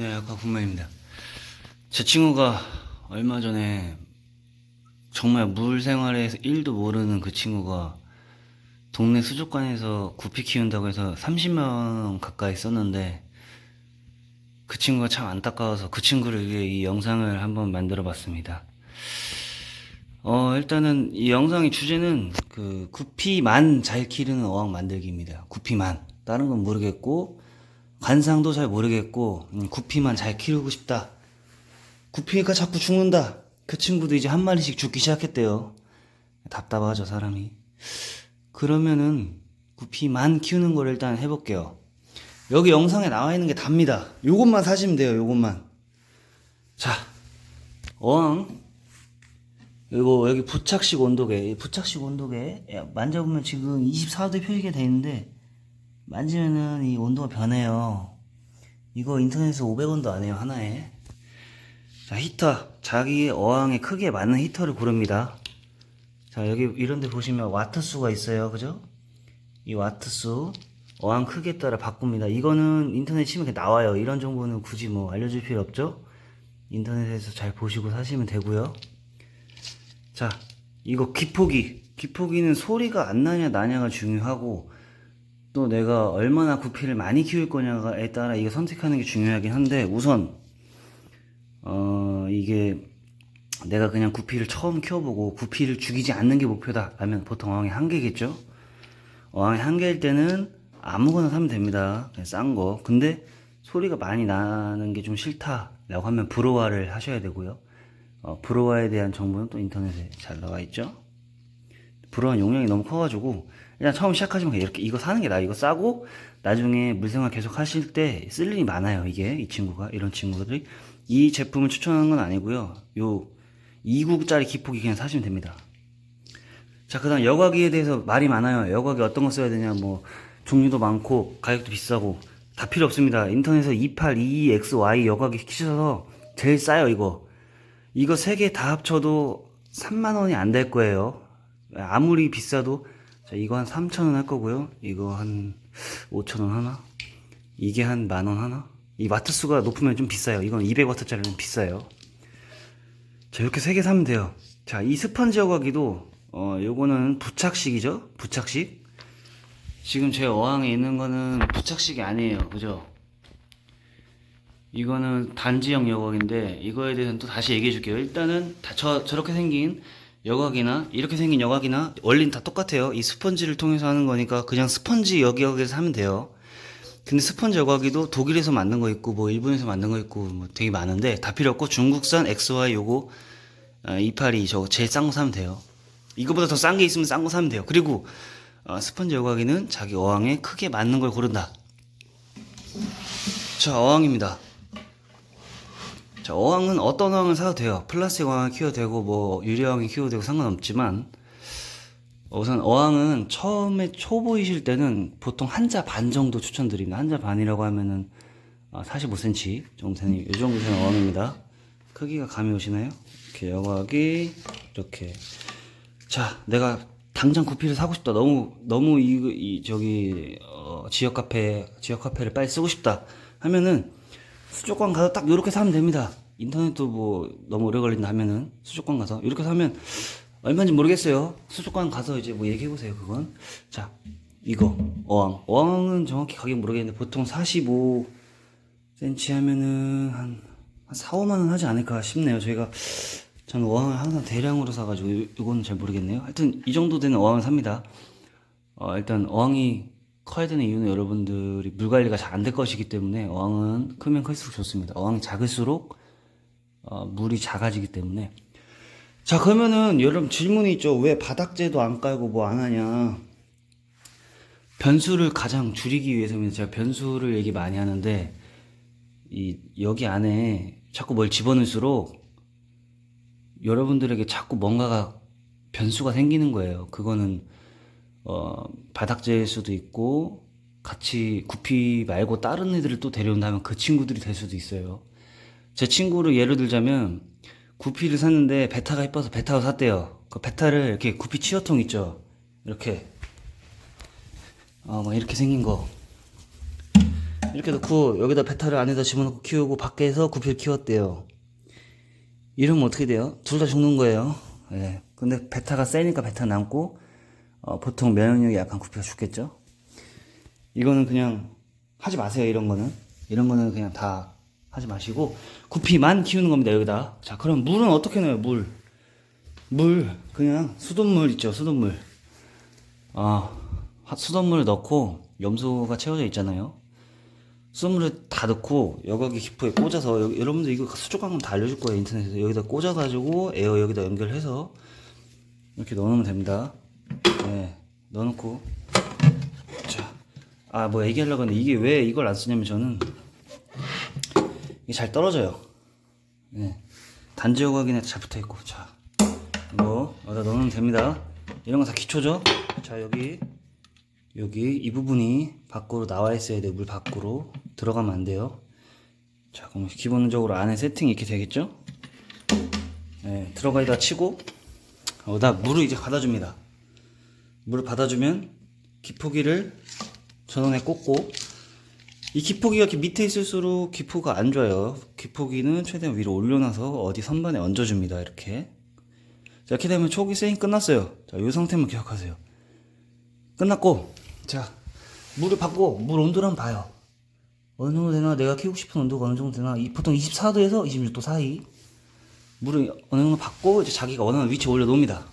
네, 아까 군만입니다. 제 친구가 얼마 전에 정말 물 생활에서 1도 모르는 그 친구가 동네 수족관에서 구피 키운다고 해서 30만 원 가까이 썼는데 그 친구가 참 안타까워서 그 친구를 위해 이 영상을 한번 만들어 봤습니다. 어, 일단은 이 영상의 주제는 그 구피만 잘 기르는 어항 만들기입니다. 구피만. 다른 건 모르겠고, 관상도 잘 모르겠고, 음, 구피만 잘 키우고 싶다. 구피가 자꾸 죽는다. 그 친구도 이제 한 마리씩 죽기 시작했대요. 답답하죠, 사람이. 그러면은, 구피만 키우는 걸 일단 해볼게요. 여기 영상에 나와 있는 게 답니다. 요것만 사시면 돼요, 요것만. 자, 어항. 이거 여기 부착식 온도계, 이 부착식 온도계 예, 만져보면 지금 24도 표시가 돼 있는데 만지면은 이 온도가 변해요. 이거 인터넷에서 500원도 안 해요 하나에. 자 히터, 자기 어항의 크기에 맞는 히터를 고릅니다. 자 여기 이런데 보시면 와트 수가 있어요, 그죠? 이 와트 수 어항 크기에 따라 바꿉니다. 이거는 인터넷 치면 그냥 나와요. 이런 정보는 굳이 뭐 알려줄 필요 없죠? 인터넷에서 잘 보시고 사시면 되고요. 자, 이거 기포기. 기포기는 소리가 안 나냐 나냐가 중요하고 또 내가 얼마나 구피를 많이 키울 거냐에 따라 이거 선택하는 게 중요하긴 한데 우선 어 이게 내가 그냥 구피를 처음 키워보고 구피를 죽이지 않는 게 목표다 라면 보통 어항이 한 개겠죠? 어항이 한 개일 때는 아무거나 사면 됩니다. 그냥 싼 거. 근데 소리가 많이 나는 게 좀 싫다 라고 하면 브로와를 하셔야 되고요. 어, 브로와에 대한 정보는 또 인터넷에 잘 나와 있죠. 브로와 용량이 너무 커가지고 일단 처음 시작하시면 그냥 이렇게 이거 사는 게 나아. 이거 싸고 나중에 물생활 계속 하실 때 쓸 일이 많아요. 이게 이 친구가 이런 친구들이 이 제품을 추천하는 건 아니고요. 요 2구짜리 기폭이 그냥 사시면 됩니다. 자, 그 다음 여과기에 대해서 말이 많아요. 여과기 어떤 거 써야 되냐, 뭐 종류도 많고 가격도 비싸고 다 필요 없습니다. 인터넷에서 2822XY 여과기 키셔서 제일 싸요 이거. 이거 세 개 다 합쳐도 3만 원이 안 될 거예요. 아무리 비싸도 자, 이거 한 3천 원할 거고요. 이거 한 5천 원 하나. 이게 한 만 원 하나. 이 와트 수가 높으면 좀 비싸요. 이건 200와트짜리는 비싸요. 자, 이렇게 세 개 사면 돼요. 자, 이 스펀지 여과기도 어, 요거는 부착식이죠? 부착식. 지금 제 어항에 있는 거는 부착식이 아니에요. 그죠? 이거는 단지형 여각인데 이거에 대해서는 또 다시 얘기해 줄게요. 일단은 다 저, 저렇게 생긴 여각이나 이렇게 생긴 여각이나 원리는 다 똑같아요. 이 스펀지를 통해서 하는 거니까 그냥 스펀지 여기여기에서 하면 돼요. 근데 스펀지 여각이도 독일에서 만든 거 있고 뭐 일본에서 만든 거 있고 뭐 되게 많은데 다 필요 없고 중국산 XY 요거 아, 282 저거 제일 싼 거 사면 돼요. 이거보다 더 싼 게 있으면 싼 거 사면 돼요. 그리고 어, 스펀지 여각이는 자기 어항에 크게 맞는 걸 고른다. 자 어항입니다. 자, 어항은 어떤 어항을 사도 돼요. 플라스틱 어항을 키워도 되고, 뭐, 유리 어항을 키워도 되고 상관없지만, 우선 어항은 처음에 초보이실 때는 보통 한자 반 정도 추천드립니다. 한자 반이라고 하면은, 아, 45cm 정도 되는, 이 정도 되는 어항입니다. 크기가 감이 오시나요? 이렇게 여과기, 이렇게. 자, 내가 당장 구피를 사고 싶다. 너무, 너무 이, 이 저기, 어, 지역 카페, 지역 카페를 빨리 쓰고 싶다. 하면은, 수족관 가서 딱 이렇게 사면 됩니다. 인터넷도 뭐 너무 오래 걸린다 하면은 수족관 가서 이렇게 사면 얼마인지 모르겠어요. 수족관 가서 이제 뭐 얘기해 보세요. 그건 자 이거 어항 어항은 정확히 가격 모르겠는데 보통 45cm 하면은 한, 한 4, 5만 원 하지 않을까 싶네요. 저희가 저는 어항을 항상 대량으로 사가지고 이- 이거는 잘 모르겠네요. 하여튼 이 정도 되는 어항을 삽니다. 어, 일단 어항이 커야 되는 이유는 여러분들이 물 관리가 잘 안 될 것이기 때문에 어항은 크면 클수록 좋습니다. 어항이 작을수록 어, 물이 작아지기 때문에 자 그러면은 여러분 질문이 있죠. 왜 바닥재도 안 깔고 뭐 안 하냐? 변수를 가장 줄이기 위해서입니다. 제가 변수를 얘기 많이 하는데 이 여기 안에 자꾸 뭘 집어넣을수록 여러분들에게 자꾸 뭔가가 변수가 생기는 거예요. 그거는 어, 바닥재일 수도 있고 같이 구피 말고 다른 애들을 또 데려온다면 그 친구들이 될 수도 있어요. 제 친구를 예를 들자면 구피를 샀는데 베타가 이뻐서 베타를 샀대요. 그 베타를 이렇게 구피 치어통 있죠. 이렇게 어, 뭐 이렇게 생긴 거 이렇게 넣고 여기다 베타를 안에다 집어넣고 키우고 밖에서 구피를 키웠대요. 이러면 어떻게 돼요? 둘 다 죽는 거예요. 예. 근데 베타가 세니까 베타 남고 어, 보통 면역력이 약한 구피가 죽겠죠. 이거는 그냥 하지 마세요. 이런 거는 이런 거는 그냥 다 하지 마시고 구피만 키우는 겁니다. 여기다. 자, 그럼 물은 어떻게 넣어요? 물. 물 그냥 수돗물 있죠. 수돗물. 아, 하- 수돗물을 넣고 염소가 채워져 있잖아요. 수돗물을 다 넣고 여과기 기포에 꽂아서 여, 여러분들 이거 수족 광고 다 알려줄 거예요 인터넷에서 여기다 꽂아가지고 에어 여기다 연결해서 이렇게 넣어놓으면 됩니다. 네, 넣어놓고 자, 아 뭐 얘기하려고 했는데 이게 왜 이걸 안 쓰냐면 저는 이게 잘 떨어져요. 네, 단지 여과기에 잘 붙어 있고 자, 이거 여기다 넣으면 됩니다. 이런 거 다 기초죠. 자 여기 여기 이 부분이 밖으로 나와 있어야 돼요. 물 밖으로 들어가면 안 돼요. 자, 그럼 기본적으로 안에 세팅이 이렇게 되겠죠? 네, 들어가다 치고 여기다 물을 이제 받아줍니다. 물을 받아주면 기포기를 전원에 꽂고 이 기포기가 이렇게 밑에 있을수록 기포가 안 좋아요. 기포기는 최대한 위로 올려놔서 어디 선반에 얹어줍니다. 이렇게. 자, 이렇게 되면 초기 세팅 끝났어요. 자, 이 상태만 기억하세요. 끝났고 자 물을 받고 물 온도를 한번 봐요 어느 정도 되나 내가 키우고 싶은 온도가 어느 정도 되나 이, 보통 24도에서 26도 사이 물을 어느 정도 받고 이제 자기가 원하는 위치에 올려놓습니다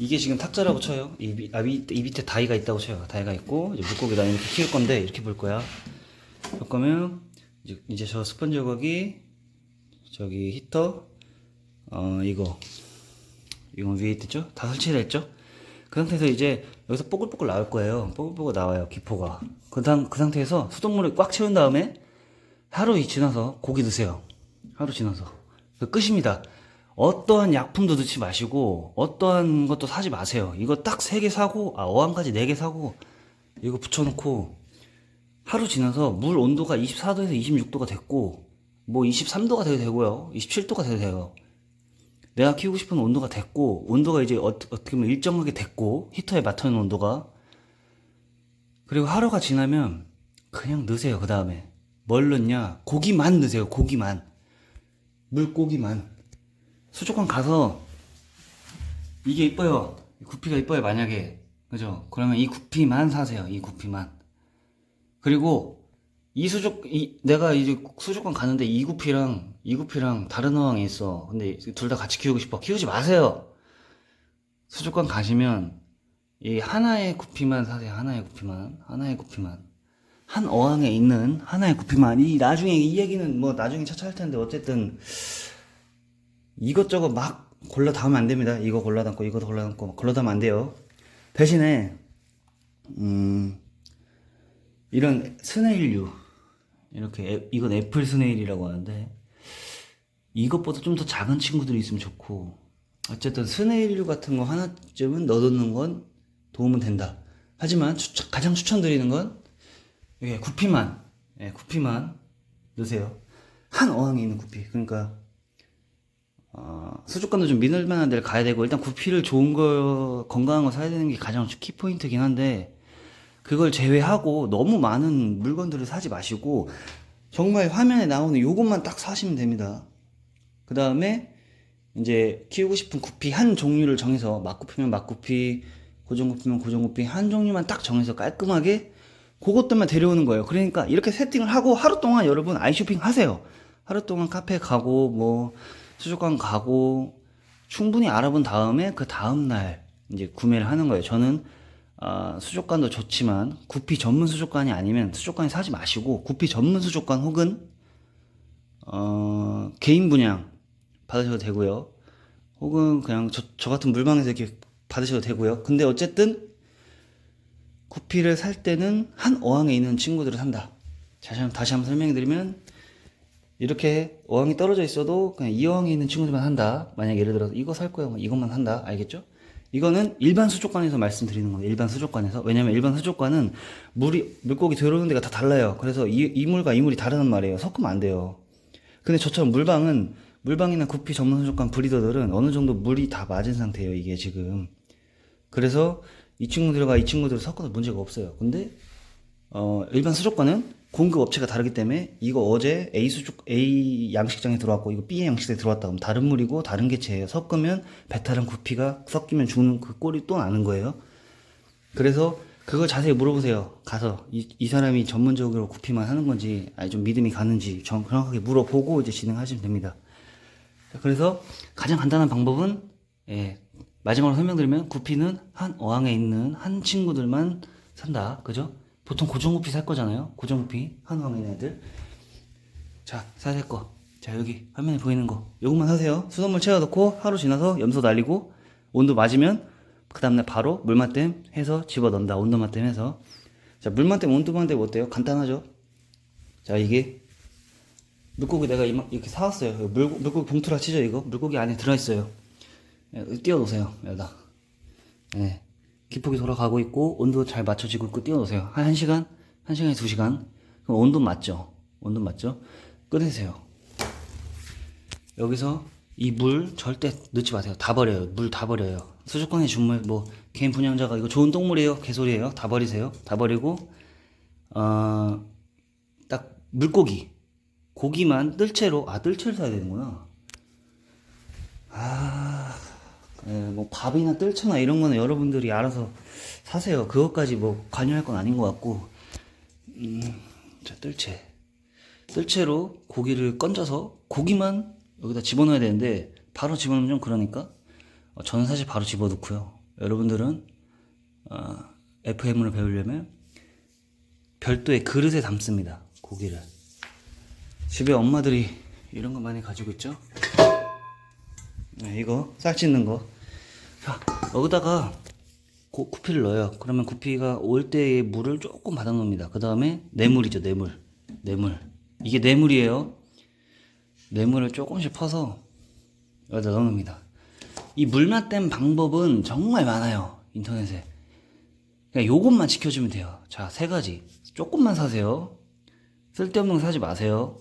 이게 지금 탁자라고 쳐요 이, 미- 아, 위- 이 밑에 다이가 있다고 쳐요 다이가 있고 이제 물고기다 이렇게 키울 건데 이렇게 볼 거야 볼 거면 이제, 이제 저 스펀지 여과기 저기 히터 어 이거 이건 위에 있겠죠? 다 설치되어 있죠? 그 상태에서 이제 여기서 뽀글뽀글 나올 거예요. 뽀글뽀글 나와요, 기포가. 그, 상, 그 상태에서 수돗물을 꽉 채운 다음에 하루 이 지나서 고기 드세요. 하루 지나서. 그 끝입니다. 어떠한 약품도 넣지 마시고, 어떠한 것도 사지 마세요. 이거 딱 세 개 사고, 아, 어항까지 네 개 사고, 이거 붙여놓고, 하루 지나서 물 온도가 24도에서 26도가 됐고, 뭐 23도가 돼도 되고요. 27도가 돼도 돼요. 내가 키우고 싶은 온도가 됐고 온도가 이제 어, 어떻게 보면 일정하게 됐고 히터에 맞춰있는 온도가 그리고 하루가 지나면 그냥 넣으세요 그 다음에 뭘 넣냐 고기만 넣으세요 고기만 물고기만 수족관 가서 이게 이뻐요 구피가 이뻐요 만약에 그죠 그러면 이 구피만 사세요 이 구피만 그리고 이 수족 이 내가 이제 수족관 가는데 이 구피랑 이 구피랑 다른 어항에 있어. 근데 둘 다 같이 키우고 싶어. 키우지 마세요. 수족관 가시면 이 하나의 구피만 사세요. 하나의 구피만. 하나의 구피만. 한 어항에 있는 하나의 구피만. 이 나중에 이 얘기는 뭐 나중에 차차 할 텐데 어쨌든 이것저것 막 골라 담으면 안 됩니다. 이거 골라 담고 이거 골라 담고 막 골라 담으면 안 돼요. 대신에 음 이런 스네일류. 이렇게 애- 이건 애플 스네일이라고 하는데 이것보다 좀 더 작은 친구들이 있으면 좋고 어쨌든 스네일류 같은 거 하나쯤은 넣어놓는 건 도움은 된다. 하지만 추천- 가장 추천드리는 건 이게 구피만. 예, 구피만 넣으세요. 한 어항에 있는 구피. 그러니까 어, 수족관도 좀 미늘만한 데를 가야 되고 일단 구피를 좋은 거 건강한 거 사야 되는 게 가장 키 포인트긴 한데 그걸 제외하고 너무 많은 물건들을 사지 마시고 정말 화면에 나오는 요것만 딱 사시면 됩니다. 그 다음에 이제 키우고 싶은 구피 한 종류를 정해서 막구피면 막구피, 고정구피면 고정구피 한 종류만 딱 정해서 깔끔하게 그것들만 데려오는 거예요. 그러니까 이렇게 세팅을 하고 하루 동안 여러분 아이쇼핑 하세요. 하루 동안 카페 가고 뭐 수족관 가고 충분히 알아본 다음에 그 다음 날 이제 구매를 하는 거예요. 저는 아, 수족관도 좋지만 구피 전문 수족관이 아니면 수족관에 사지 마시고 구피 전문 수족관 혹은 어, 개인 분양 받으셔도 되고요. 혹은 그냥 저, 저 같은 물방에서 이렇게 받으셔도 되고요. 근데 어쨌든 구피를 살 때는 한 어항에 있는 친구들을 산다. 다시 한번, 다시 한번 설명해 드리면 이렇게 어항이 떨어져 있어도 그냥 이 어항에 있는 친구들만 한다. 만약 예를 들어서 이거 살 거야, 뭐 이것만 한다. 알겠죠? 이거는 일반 수족관에서 말씀드리는 거예요. 일반 수족관에서. 왜냐면 일반 수족관은 물이, 물고기 들어오는 데가 다 달라요. 그래서 이, 이 물과 이 물이 다르단 말이에요. 섞으면 안 돼요. 근데 저처럼 물방은, 물방이나 구피 전문 수족관 브리더들은 어느 정도 물이 다 맞은 상태예요. 이게 지금. 그래서 이 친구들과 이 친구들을 섞어도 문제가 없어요. 근데, 어, 일반 수족관은 공급 업체가 다르기 때문에 이거 어제 A 수족 A 양식장에 들어왔고 이거 B 양식장에 들어왔다 그러면 다른 물이고 다른 개체예요. 섞으면 베타랑 구피가 섞이면 죽는 그 꼴이 또 나는 거예요. 그래서 그걸 자세히 물어보세요. 가서 이, 이 사람이 전문적으로 구피만 하는 건지 아니 좀 믿음이 가는지 정, 정확하게 물어보고 이제 진행하시면 됩니다. 자, 그래서 가장 간단한 방법은 예, 마지막으로 설명드리면 구피는 한 어항에 있는 한 친구들만 산다. 그죠? 보통 고정구피 살 거잖아요. 고정구피 한 어항에 있는 애들. 자, 사야 될 거. 자, 여기 화면에 보이는 거. 요것만 사세요. 수돗물 채워 넣고 하루 지나서 염소 날리고 온도 맞으면 그 다음날 바로 물맛댐 해서 집어 넣는다. 온도맛댐 해서. 자, 물맛댐, 온도맛댐 어때요? 간단하죠? 자, 이게 물고기 내가 이렇게 사왔어요. 물, 물고기 봉투라 치죠, 이거? 물고기 안에 들어있어요. 예, 띄워놓으세요, 여기다. 예. 기폭이 돌아가고 있고, 온도 잘 맞춰지고 있고, 띄워놓으세요. 한 1시간? 1시간에 2시간? 그럼 온도 맞죠? 온도 맞죠? 꺼내세요. 여기서 이 물 절대 넣지 마세요. 다 버려요. 물 다 버려요. 수족관에 준물, 뭐, 개인 분양자가 이거 좋은 똥물이에요. 개소리예요. 다 버리세요. 다 버리고, 어, 딱 물고기. 고기만 뜰채로, 아, 뜰채를 사야 되는구나. 아, 예, 뭐 밥이나 뜰채나 이런 거는 여러분들이 알아서 사세요. 그것까지 뭐 관여할 건 아닌 것 같고, 음, 자, 뜰채. 뜰채로 고기를 건져서 고기만 여기다 집어넣어야 되는데 바로 집어넣으면 좀 그러니까 어, 저는 사실 바로 집어넣고요. 여러분들은 어, FM으로 배우려면 별도의 그릇에 담습니다. 고기를. 집에 엄마들이 이런 거 많이 가지고 있죠? 네, 이거 쌀 찢는 거. 자, 여기다가 고, 구피를 넣어요. 그러면 구피가 올 때의 물을 조금 받아 놓습니다. 그 다음에 뇌물이죠, 뇌물. 뇌물. 이게 뇌물이에요. 뇌물을 조금씩 퍼서 여기다 넣습니다. 이 물맛 뗀 방법은 정말 많아요. 인터넷에. 그냥 요것만 지켜주면 돼요. 자, 세 가지. 조금만 사세요. 쓸데없는 거 사지 마세요.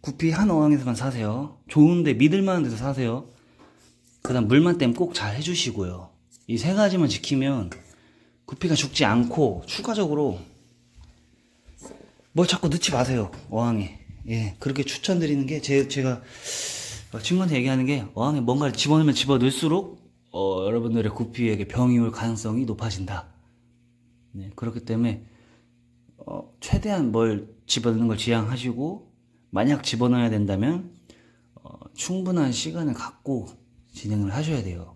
구피 한 어항에서만 사세요. 좋은데 믿을만한 데서 사세요. 그 다음 물만 땜 꼭 잘 해주시고요. 이 세 가지만 지키면 구피가 죽지 않고 추가적으로 뭘 자꾸 넣지 마세요. 어항에. 예, 그렇게 추천드리는 게 제, 제가 친구한테 얘기하는 게 어항에 뭔가를 집어넣으면 집어넣을수록 어, 여러분들의 구피에게 병이 올 가능성이 높아진다. 네, 그렇기 때문에 어, 최대한 뭘 집어넣는 걸 지향하시고 만약 집어넣어야 된다면 어, 충분한 시간을 갖고 진행을 하셔야 돼요.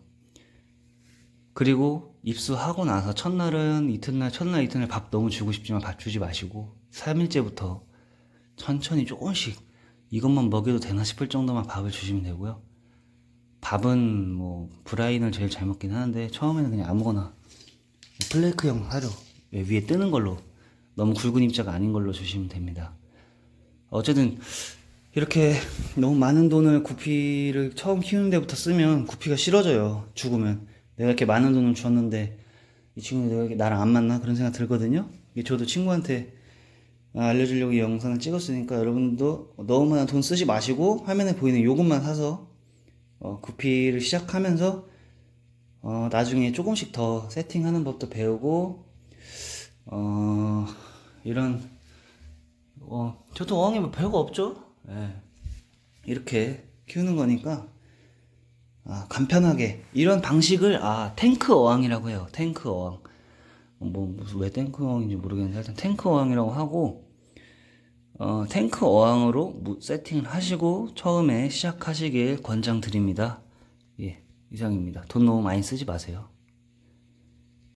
그리고 입수하고 나서 첫날은 이튿날 첫날 이튿날 밥 너무 주고 싶지만 밥 주지 마시고 3일째부터 천천히 조금씩 이것만 먹여도 되나 싶을 정도만 밥을 주시면 되고요. 밥은 뭐 브라인을 제일 잘 먹긴 하는데 처음에는 그냥 아무거나 플레이크형 사료 위에 뜨는 걸로 너무 굵은 입자가 아닌 걸로 주시면 됩니다. 어쨌든 이렇게 너무 많은 돈을 구피를 처음 키우는 데부터 쓰면 구피가 싫어져요. 죽으면 내가 이렇게 많은 돈을 줬는데 이 친구는 내가 이렇게 나랑 안 맞나 그런 생각 들거든요. 이게 저도 친구한테 아, 알려주려고 이 영상을 찍었으니까 여러분도 너무 많은 돈 쓰지 마시고 화면에 보이는 요것만 사서 어, 구피를 시작하면서 어, 나중에 조금씩 더 세팅하는 법도 배우고 어, 이런 어, 저도 어항에 뭐 별거 없죠? 예. 이렇게 키우는 거니까 아, 간편하게 이런 방식을 아 탱크 어항이라고 해요. 탱크 어항. 뭐 무슨 왜 탱크 어항인지 모르겠는데 하여튼 탱크 어항이라고 하고 어, 탱크 어항으로 무- 세팅을 하시고 처음에 시작하시길 권장드립니다. 예, 이상입니다. 돈 너무 많이 쓰지 마세요.